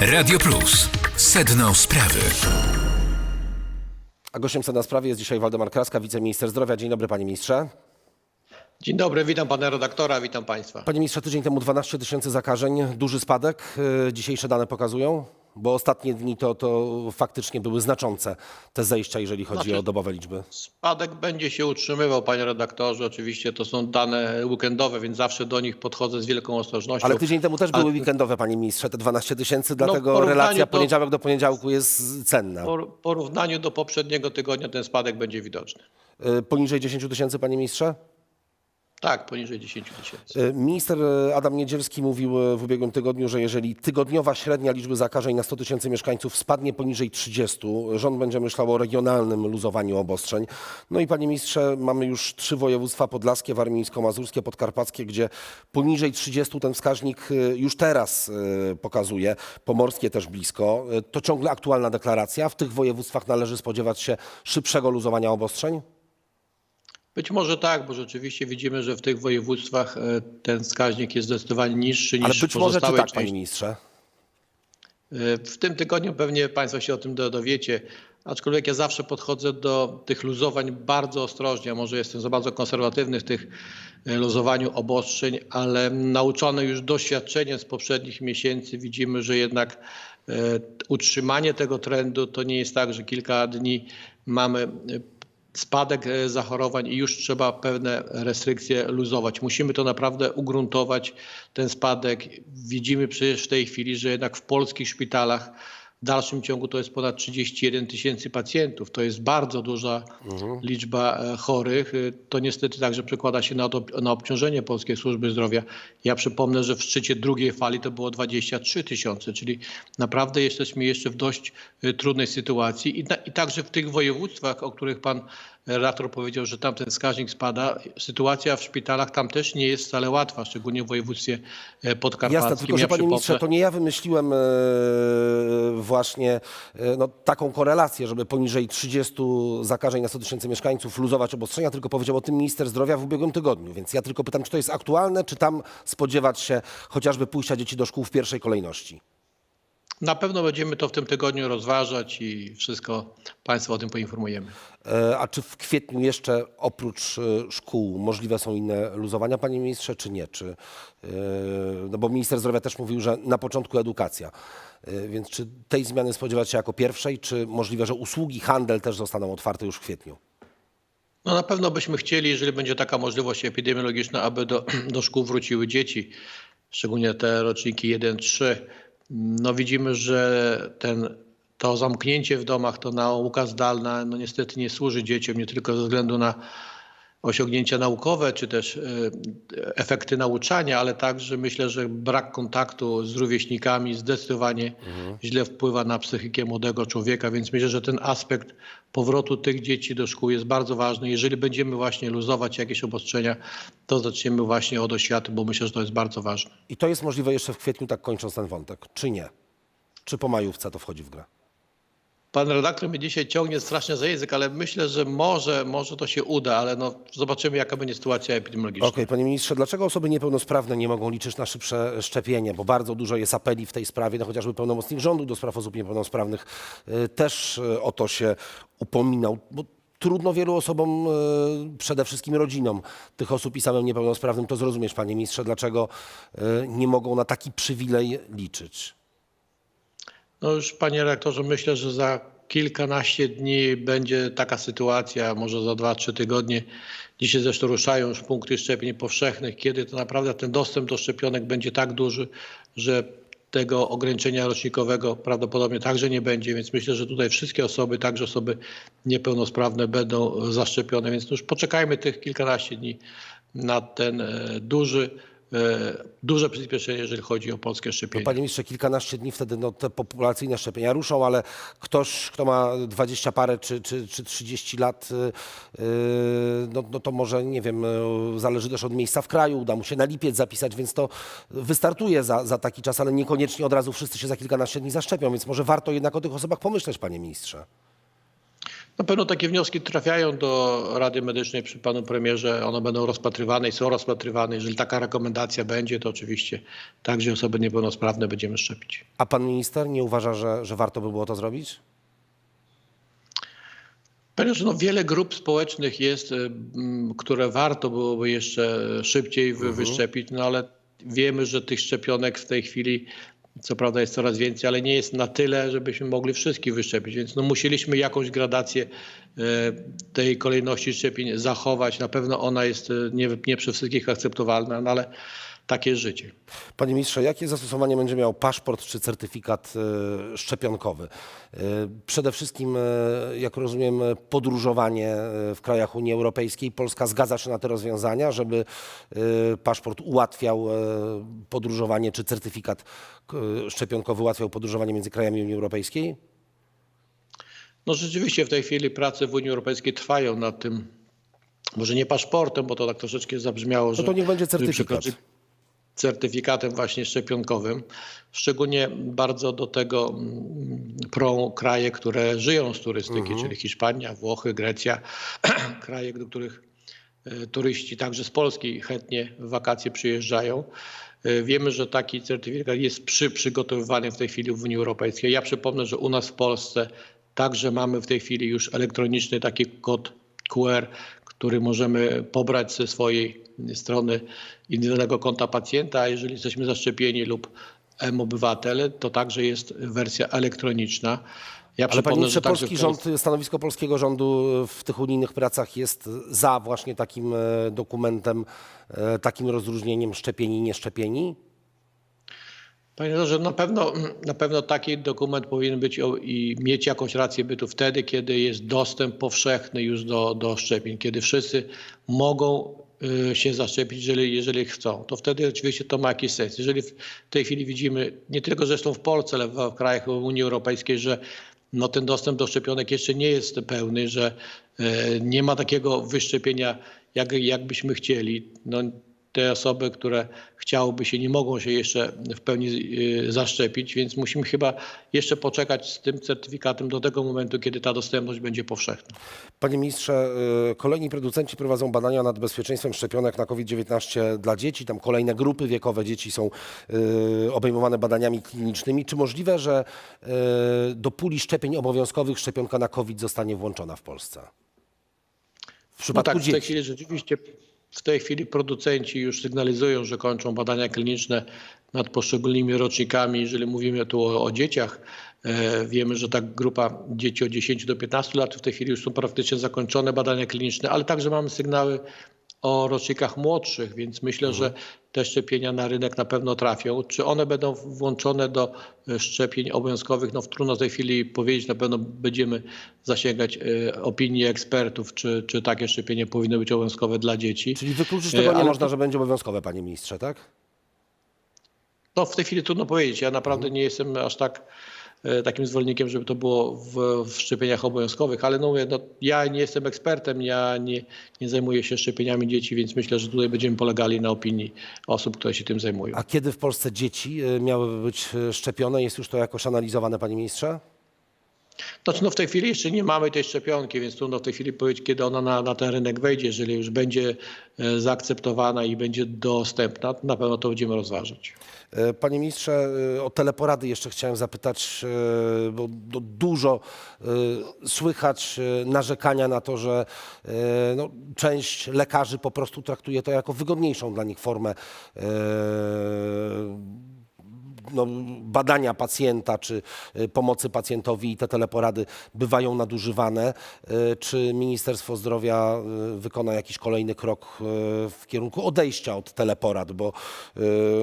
Radio Plus. Sedno sprawy. A gościem na sprawie jest dzisiaj Waldemar Kraska, wiceminister zdrowia. Dzień dobry, panie ministrze. Dzień dobry, witam pana redaktora, witam państwa. Panie ministrze, tydzień temu 12 tysięcy zakażeń, duży spadek. Yy, Dzisiejsze dane pokazują, bo ostatnie dni to, to faktycznie były znaczące te zejścia, jeżeli chodzi Znaczy- o dobowe liczby. Spadek będzie się utrzymywał, panie redaktorze. Oczywiście to są dane weekendowe, więc zawsze do nich podchodzę z wielką ostrożnością. Ale tydzień temu też były weekendowe, panie ministrze, te 12 tysięcy, dlatego porównaniu relacja do- poniedziałek do poniedziałku jest cenna. W porównaniu do poprzedniego tygodnia ten spadek będzie widoczny. Yy, Poniżej 10 tysięcy, panie ministrze? Tak, poniżej 10 tysięcy. Y, Minister y, Adam Niedzielski mówił y, w ubiegłym tygodniu, że jeżeli tygodniowa średnia liczby zakażeń na 100 tysięcy mieszkańców spadnie poniżej 30, rząd będzie myślał o regionalnym luzowaniu obostrzeń. No i panie ministrze, mamy już trzy województwa podlaskie, warmińsko-mazurskie, podkarpackie, gdzie poniżej 30 ten wskaźnik już teraz pokazuje, pomorskie też blisko. To ciągle aktualna deklaracja. W tych województwach należy spodziewać się szybszego luzowania obostrzeń? Być może tak, bo rzeczywiście widzimy, że w tych województwach e, ten wskaźnik jest zdecydowanie niższy Ale niż być w może czy tak, panie ministrze? W tym tygodniu pewnie Państwo się o tym do- dowiecie, aczkolwiek ja zawsze podchodzę do tych luzowań bardzo ostrożnie. Może jestem za bardzo konserwatywny w tych e, luzowaniu obostrzeń, ale nauczony już doświadczeniem z poprzednich miesięcy widzimy, że jednak e, utrzymanie tego trendu to nie jest tak, że kilka dni mamy e, spadek e, zachorowań i już trzeba pewne restrykcje luzować. Musimy to naprawdę ugruntować, ten spadek. Widzimy przecież w tej chwili, że jednak w polskich szpitalach dalszym ciągu to jest ponad 31 tysięcy pacjentów. To jest bardzo duża liczba e, chorych. E, To niestety także przekłada się na, to, na obciążenie polskiej służby zdrowia. Ja przypomnę, że w szczycie drugiej fali to było 23 tysiące, czyli naprawdę jesteśmy jeszcze w dość e, trudnej sytuacji. I, na, I także w tych województwach, o których pan redaktor powiedział, że tam ten wskaźnik spada, sytuacja w szpitalach tam też nie jest wcale łatwa, szczególnie w województwie e, podkarpackim. Jasne, tylko że Ja panie przypomnę- ministrze, to nie ja wymyśliłem e, właśnie e, no, taką korelację, żeby poniżej 30 zakażeń na 100 tysięcy mieszkańców luzować obostrzenia, tylko powiedział o tym minister zdrowia w ubiegłym tygodniu. Więc ja tylko pytam, czy to jest aktualne, czy tam spodziewać się chociażby pójścia dzieci do szkół w pierwszej kolejności? Na pewno będziemy to w tym tygodniu rozważać i wszystko Państwa o tym poinformujemy. E, A czy w kwietniu jeszcze oprócz e, szkół możliwe są inne luzowania, panie ministrze, czy nie? Czy, e, no bo minister zdrowia też mówił, że na początku edukacja. Więc czy tej zmiany spodziewać się jako pierwszej, czy możliwe, że usługi, handel też zostaną otwarte już w kwietniu? No na pewno byśmy chcieli, jeżeli będzie taka możliwość epidemiologiczna, aby do, do szkół wróciły dzieci, szczególnie te roczniki 1-3. No widzimy, że ten, to zamknięcie w domach, to nauka zdalna, no niestety nie służy dzieciom nie tylko ze względu na osiągnięcia naukowe, czy też e, efekty nauczania, ale także myślę, że brak kontaktu z rówieśnikami zdecydowanie źle wpływa na psychikę młodego człowieka, więc myślę, że ten aspekt powrotu tych dzieci do szkół jest bardzo ważny. Jeżeli będziemy właśnie luzować jakieś obostrzenia, to zaczniemy właśnie od oświaty, bo myślę, że to jest bardzo ważne. I to jest możliwe jeszcze w kwietniu, tak kończąc ten wątek, czy nie? Czy po majówce to wchodzi w grę? Pan redaktor mnie dzisiaj ciągnie strasznie za język, ale myślę, że może, może to się uda, ale no, zobaczymy, jaka będzie sytuacja epidemiologiczna. Okej, panie ministrze, dlaczego osoby niepełnosprawne nie mogą liczyć na szybsze szczepienie? Bo bardzo dużo jest apeli w tej sprawie, no chociażby pełnomocnik rządu do spraw osób niepełnosprawnych y, też y, o to się upominał. Bo Trudno wielu osobom, y, przede wszystkim rodzinom tych osób i samym niepełnosprawnym to zrozumieć, panie ministrze, dlaczego nie mogą na taki przywilej liczyć. No już panie redaktorze, myślę, że za kilkanaście dni będzie taka sytuacja, może za dwa, trzy tygodnie. Dzisiaj zresztą ruszają już punkty szczepień powszechnych, kiedy to naprawdę ten dostęp do szczepionek będzie tak duży, że tego ograniczenia rocznikowego prawdopodobnie także nie będzie, więc myślę, że tutaj wszystkie osoby, także osoby niepełnosprawne będą zaszczepione, więc już poczekajmy tych kilkanaście dni na ten e, duży, duże przyspieszenie, jeżeli chodzi o polskie szczepienie. Panie ministrze, kilkanaście dni wtedy no, te populacyjne szczepienia ruszą, ale ktoś, kto ma 20 parę czy, czy, czy 30 lat, yy, no, no to może, nie wiem, yy, zależy też od miejsca w kraju, uda mu się na lipiec zapisać, więc to wystartuje za, za taki czas, ale niekoniecznie od razu wszyscy się za kilkanaście dni zaszczepią, więc może warto jednak o tych osobach pomyśleć, panie ministrze. Na pewno takie wnioski trafiają do Rady Medycznej przy panu premierze. One będą rozpatrywane i są rozpatrywane. Jeżeli taka rekomendacja będzie, to oczywiście także osoby niepełnosprawne będziemy szczepić. A pan minister nie uważa, że, że warto by było to zrobić? Panie, że no wiele grup społecznych jest, które warto byłoby jeszcze szybciej wy, wyszczepić, no ale wiemy, że tych szczepionek w tej chwili co prawda jest coraz więcej, ale nie jest na tyle, żebyśmy mogli wszystkich wyszczepić, więc no musieliśmy jakąś gradację y, tej kolejności szczepień zachować. Na pewno ona jest y, nie, nie przez wszystkich akceptowalna, no ale takie jest życie. Panie ministrze, jakie zastosowanie będzie miał paszport czy certyfikat e, szczepionkowy? E, Przede wszystkim, e, jak rozumiem, podróżowanie w krajach Unii Europejskiej. Polska zgadza się na te rozwiązania, żeby paszport ułatwiał podróżowanie, czy certyfikat szczepionkowy ułatwiał podróżowanie między krajami Unii Europejskiej? No rzeczywiście w tej chwili prace w Unii Europejskiej trwają nad tym, może nie paszportem, bo to tak troszeczkę zabrzmiało, że... No to niech będzie certyfikat. przekroczyć- certyfikatem właśnie szczepionkowym. Szczególnie bardzo do tego mm, prą kraje, które żyją z turystyki, czyli Hiszpania, Włochy, Grecja, kraje, do których e, turyści także z Polski chętnie w wakacje przyjeżdżają. E, Wiemy, że taki certyfikat jest przy, przygotowywany w tej chwili w Unii Europejskiej. Ja przypomnę, że u nas w Polsce także mamy w tej chwili już elektroniczny taki kod QR, który możemy pobrać ze swojej strony indywidualnego konta pacjenta, a jeżeli jesteśmy zaszczepieni lub M-Obywatel, to także jest wersja elektroniczna. Ja Ale panie ministrze, polski Polsce- rząd, stanowisko polskiego rządu w tych unijnych pracach jest za właśnie takim e, dokumentem, e, takim rozróżnieniem szczepieni i nieszczepieni? Panie redaktorze, na pewno, na pewno taki dokument powinien być i mieć jakąś rację bytu wtedy, kiedy jest dostęp powszechny już do, do szczepień, kiedy wszyscy mogą się zaszczepić, jeżeli, jeżeli chcą. To wtedy oczywiście to ma jakiś sens. Jeżeli w tej chwili widzimy, nie tylko zresztą w Polsce, ale w, w krajach Unii Europejskiej, że no, ten dostęp do szczepionek jeszcze nie jest pełny, że e, nie ma takiego wyszczepienia, jak, jak byśmy chcieli. No, te osoby, które chciałyby się, nie mogą się jeszcze w pełni y, zaszczepić, więc musimy chyba jeszcze poczekać z tym certyfikatem do tego momentu, kiedy ta dostępność będzie powszechna. Panie ministrze, y, kolejni producenci prowadzą badania nad bezpieczeństwem szczepionek na COVID-19 dla dzieci. Tam kolejne grupy wiekowe dzieci są y, obejmowane badaniami klinicznymi. Czy możliwe, że do puli szczepień obowiązkowych szczepionka na COVID zostanie włączona w Polsce? W No przypadku tak, w tej dzieci. chwili rzeczywiście, w tej chwili producenci już sygnalizują, że kończą badania kliniczne nad poszczególnymi rocznikami. Jeżeli mówimy tu o, o dzieciach, e, wiemy, że ta grupa dzieci od 10 do 15 lat w tej chwili już są praktycznie zakończone badania kliniczne, ale także mamy sygnały o rocznikach młodszych, więc myślę, że te szczepienia na rynek na pewno trafią. Czy one będą włączone do e, szczepień obowiązkowych? No trudno w tej chwili powiedzieć. Na pewno będziemy zasięgać e, opinii ekspertów, czy, czy takie szczepienie powinno być obowiązkowe dla dzieci. Czyli wykluczyć E, tego nie ale można, że będzie obowiązkowe, panie ministrze, tak? No w tej chwili trudno powiedzieć. Ja naprawdę nie jestem aż tak e, takim zwolennikiem, żeby to było w, w szczepieniach obowiązkowych, ale no, mówię, no, ja nie jestem ekspertem, ja nie, nie zajmuję się szczepieniami dzieci, więc myślę, że tutaj będziemy polegali na opinii osób, które się tym zajmują. A kiedy w Polsce dzieci y, miałyby być y, szczepione? Jest już to jakoś analizowane, panie ministrze? Znaczy, no w tej chwili jeszcze nie mamy tej szczepionki, więc trudno w tej chwili powiedzieć, kiedy ona na, na ten rynek wejdzie. Jeżeli już będzie e, zaakceptowana i będzie dostępna, to na pewno to będziemy rozważać. E, Panie ministrze, e, o teleporady jeszcze chciałem zapytać, bo dużo słychać narzekania na to, że no, część lekarzy po prostu traktuje to jako wygodniejszą dla nich formę no, badania pacjenta czy e, pomocy pacjentowi i te teleporady bywają nadużywane. E, Czy Ministerstwo Zdrowia e, wykona jakiś kolejny krok w kierunku odejścia od teleporad, bo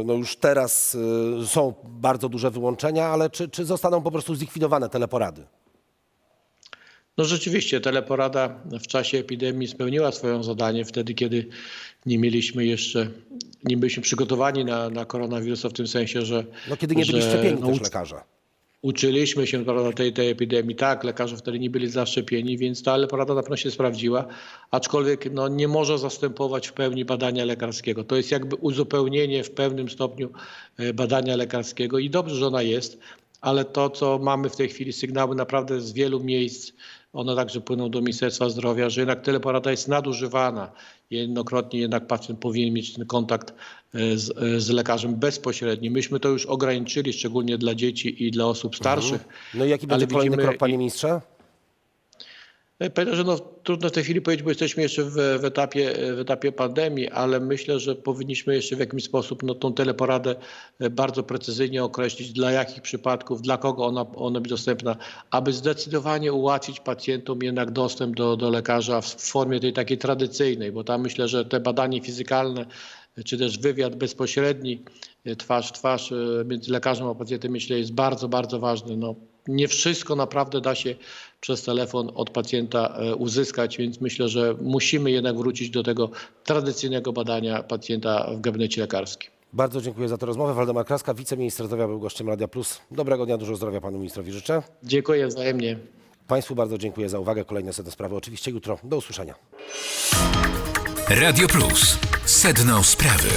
no już teraz są bardzo duże wyłączenia, ale czy, czy zostaną po prostu zlikwidowane teleporady? No rzeczywiście, teleporada w czasie epidemii spełniła swoje zadanie wtedy, kiedy nie mieliśmy jeszcze, nie byliśmy przygotowani na, na koronawirusa w tym sensie, że. No kiedy nie byli szczepieni no, też lekarze. Uczyliśmy się prawda, tej, tej epidemii. Tak, lekarze wtedy nie byli zaszczepieni, więc ta teleporada na pewno się sprawdziła, aczkolwiek no, nie może zastępować w pełni badania lekarskiego. To jest jakby uzupełnienie w pewnym stopniu e, badania lekarskiego i dobrze, że ona jest, ale to, co mamy w tej chwili, sygnały naprawdę z wielu miejsc, one także płyną do Ministerstwa Zdrowia, że jednak teleporada jest nadużywana. Jednokrotnie jednak pacjent powinien mieć ten kontakt e, z, e, z lekarzem bezpośredni. Myśmy to już ograniczyli, szczególnie dla dzieci i dla osób starszych. No i jaki będzie kolejny widzimy krok, panie ministrze? E, Panie, że no, trudno w tej chwili powiedzieć, bo jesteśmy jeszcze w, w, etapie, w etapie pandemii, ale myślę, że powinniśmy jeszcze w jakimś sposób no, tą teleporadę e, bardzo precyzyjnie określić, dla jakich przypadków, dla kogo ona, ona być dostępna, aby zdecydowanie ułatwić pacjentom jednak dostęp do, do lekarza w formie tej takiej tradycyjnej, bo tam myślę, że te badanie fizykalne, e, czy też wywiad bezpośredni, twarz w twarz między lekarzem a pacjentem, myślę, jest bardzo, bardzo ważny. No, nie wszystko naprawdę da się przez telefon od pacjenta e, uzyskać, więc myślę, że musimy jednak wrócić do tego tradycyjnego badania pacjenta w gabinecie lekarskim. Bardzo dziękuję za tę rozmowę. Waldemar Kraska, wiceminister zdrowia, był gościem Radia Plus. Dobrego dnia, dużo zdrowia panu ministrowi życzę. Dziękuję wzajemnie. Państwu bardzo dziękuję za uwagę. Kolejne sedno sprawy oczywiście jutro. Do usłyszenia. Radio Plus. Sedno sprawy.